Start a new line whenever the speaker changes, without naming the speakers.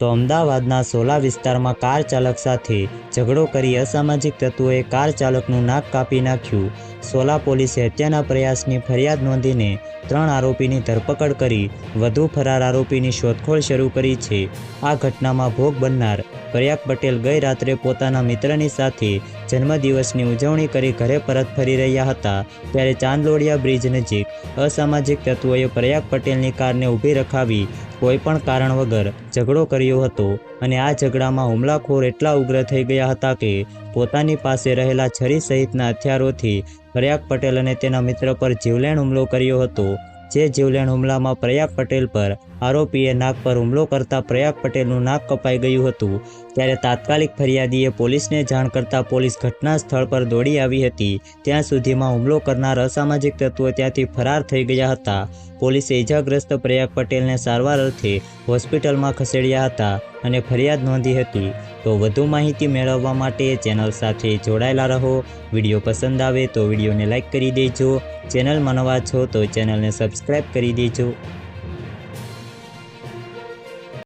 તો અમદાવાદના સોલા વિસ્તારમાં કાર ચાલક સાથે ઝઘડો કરી અસામાજિક તત્વોએ કાર ચાલકનું નાક કાપી નાખ્યું. સોલા પોલીસે હત્યાના પ્રયાસની ફરિયાદ નોંધીને ત્રણ આરોપીની ધરપકડ કરી, વધુ ફરાર આરોપીની શોધખોળ શરૂ કરી છે. આ ઘટનામાં ભોગ બનનાર પ્રયાગ પટેલ ગઈ રાત્રે પોતાના મિત્રની સાથે જન્મદિવસની ઉજવણી કરી ઘરે પરત ફરી રહ્યા હતા, ત્યારે ચાંદલોડિયા બ્રિજ નજીક અસામાજિક તત્વોએ પ્રયાગ પટેલની કારને ઊભી રખાવી કોઈપણ કારણ વગર ઝઘડો કર્યો હતો અને આ ઝઘડામાં હુમલાખોર એટલા ઉગ્ર થઈ ગયા હતા કે પોતાની પાસે રહેલા છરી સહિતના હથિયારોથી પ્રયાગ પટેલ અને તેના મિત્ર પર જીવલેણ હુમલો કર્યો હતો. જે જીવલેણ હુમલામાં પ્રયાગ પટેલ પર આરોપીએ નાક પર હુમલો કરતા પ્રયાગ પટેલનું નાક કપાઈ ગયું હતું. ત્યારે તાત્કાલિક ફરિયાદીએ પોલીસને જાણ કરતાં પોલીસ ઘટના સ્થળ પર દોડી આવી હતી. ત્યાં સુધીમાં હુમલો કરનાર અસામાજિક તત્વો ત્યાંથી ફરાર થઈ ગયા હતા. પોલીસે ઇજાગ્રસ્ત પ્રયાગ પટેલને સારવાર અર્થે હોસ્પિટલમાં ખસેડ્યા હતા અને ફરિયાદ નોંધી હતી. તો વધુ માહિતી મેળવવા માટે ચેનલ સાથે જોડાયેલા રહો. વીડિયો પસંદ આવે તો વિડીયોને લાઇક કરી દેજો. ચેનલમાં નવા છો તો ચેનલને સબસ્ક્રાઈબ કરી દેજો.